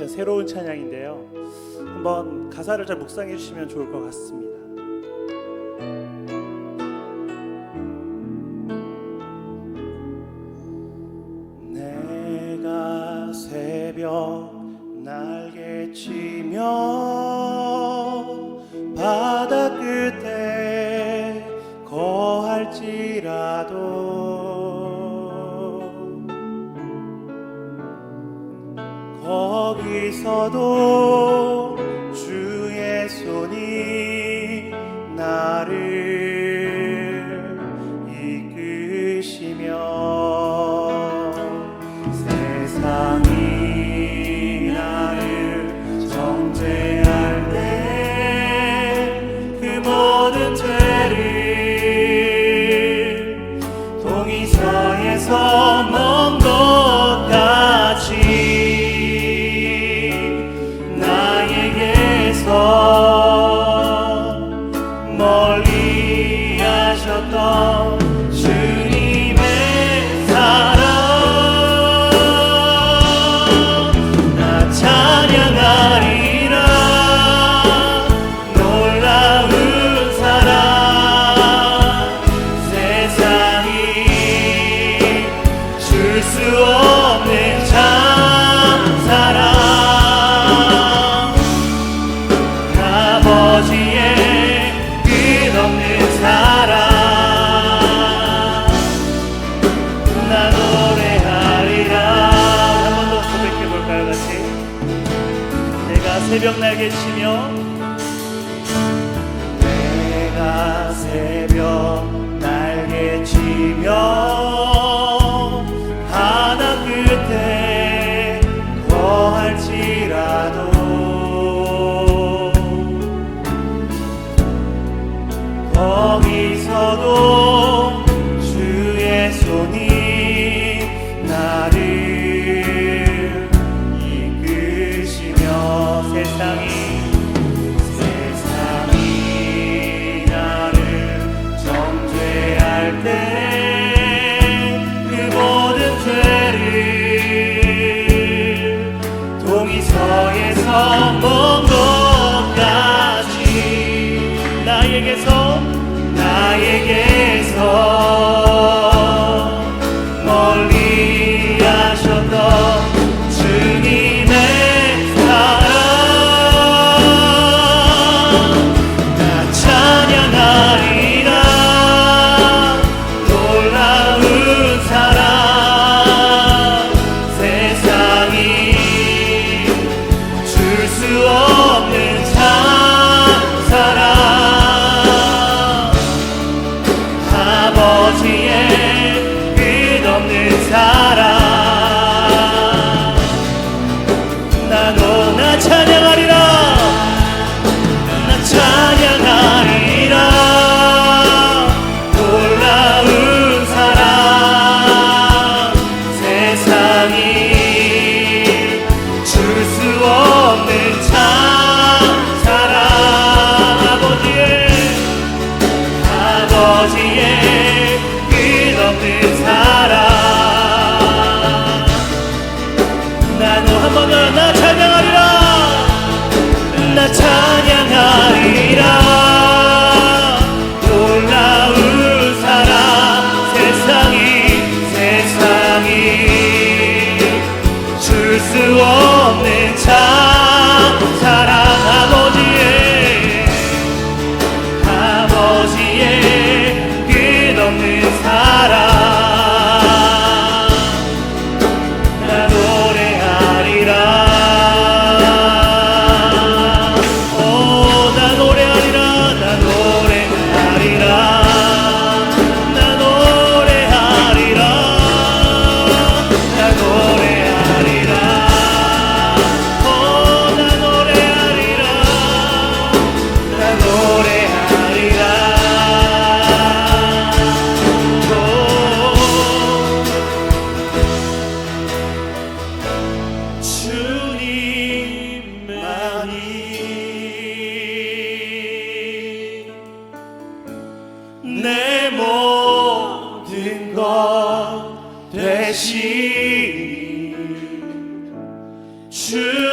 주신 새로운 찬양인데요. 한번 가사를 잘 묵상해 주시면 좋을 것 같습니다. 날개치며 바다 끝에 거할지라도 ど Oh. 새벽 날개 치며 내가 새벽 날개 치며 하나 끝에 거할지라도 거기서도 성에서 나도 한번 열나 찬양하리라. 나 찬양하리라. 수 없는 자. 주